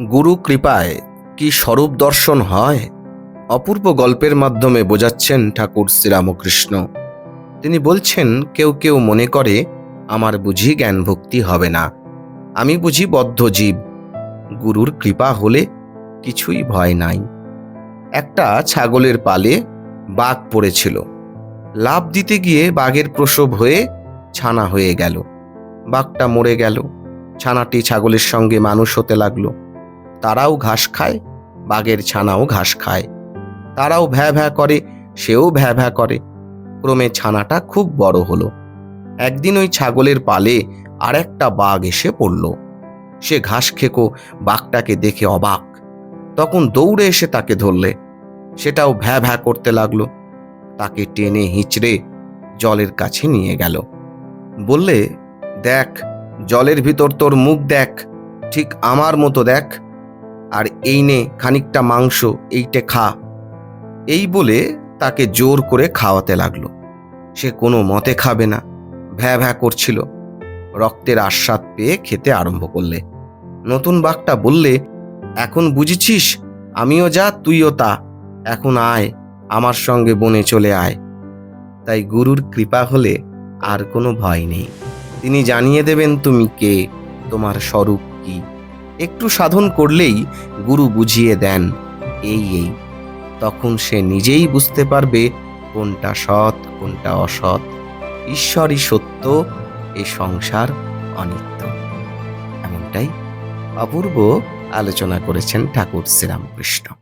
গুরু কৃপায় কি স্বরূপ দর্শন হয়? অপূর্ব গল্পের মাধ্যমে বোঝাচ্ছেন ঠাকুর শ্রীরামকৃষ্ণ। তিনি বলছেন, কেউ কেউ মনে করে, আমার বুঝি জ্ঞান ভক্তি হবে না। আমি বুঝি বদ্ধ জীব। গুরুর কৃপা হলে কিছুই ভয় নাই। একটা ছাগলের পালে বাঘ পড়েছিল। লাভ দিতে গিয়ে বাঘের প্রসব হয়ে ছানা হয়ে গেল। বাঘটা মরে গেল। ছানাটি ছাগলের সঙ্গে মানুষ হতে লাগল। তারাও ঘাস খায়, বাঘের ছানাও ঘাস খায়। তারাও ভ্যা ভ্যা করে, সেও ভ্যা ভ্যা করে। ক্রমে ছানাটা খুব বড় হলো। একদিন ওই ছাগলের পালে আর একটা বাঘ এসে পড়ল। সে ঘাস খেকো, বাঘটাকে দেখে অবাক। তখন দৌড়ে এসে তাকে ধরলে। সেটাও ভ্যা ভ্যা করতে লাগল। তাকে টেনে হিঁচড়ে জলের কাছে নিয়ে গেল। বললে, দেখ, জলের ভিতর তোর মুখ দেখ। ঠিক আমার মতো দেখ। আর এই নে খানিকটা মাংস, এইটে খা। এই বলে তাকে জোর করে খাওয়াতে লাগল। সে কোনো মতে খাবে না, ভ্যা ভ্যা করছিল। রক্তের আস্বাদ পেয়ে খেতে আরম্ভ করলে। নতুন বাঘটা বললে, এখন বুঝেছিস, আমিও যা, তুইও তা। এখন আয়, আমার সঙ্গে বনে চলে আয়। তাই গুরুর কৃপা হলে আর কোনো ভয় নেই। তিনি জানিয়ে দেবেন, তুমি কে? তোমার স্বরূপ কি? একটু সাধন করলেই গুরু বুঝিয়ে দেন, এই এই। তখন সে নিজেই বুঝতে পারবে কোনটা সৎ, কোনটা অসৎ। ঈশ্বরই সত্য, এ সংসার অনিত্য। এমনটাই অপূর্ব আলোচনা করেছেন ঠাকুর শ্রীরামকৃষ্ণ।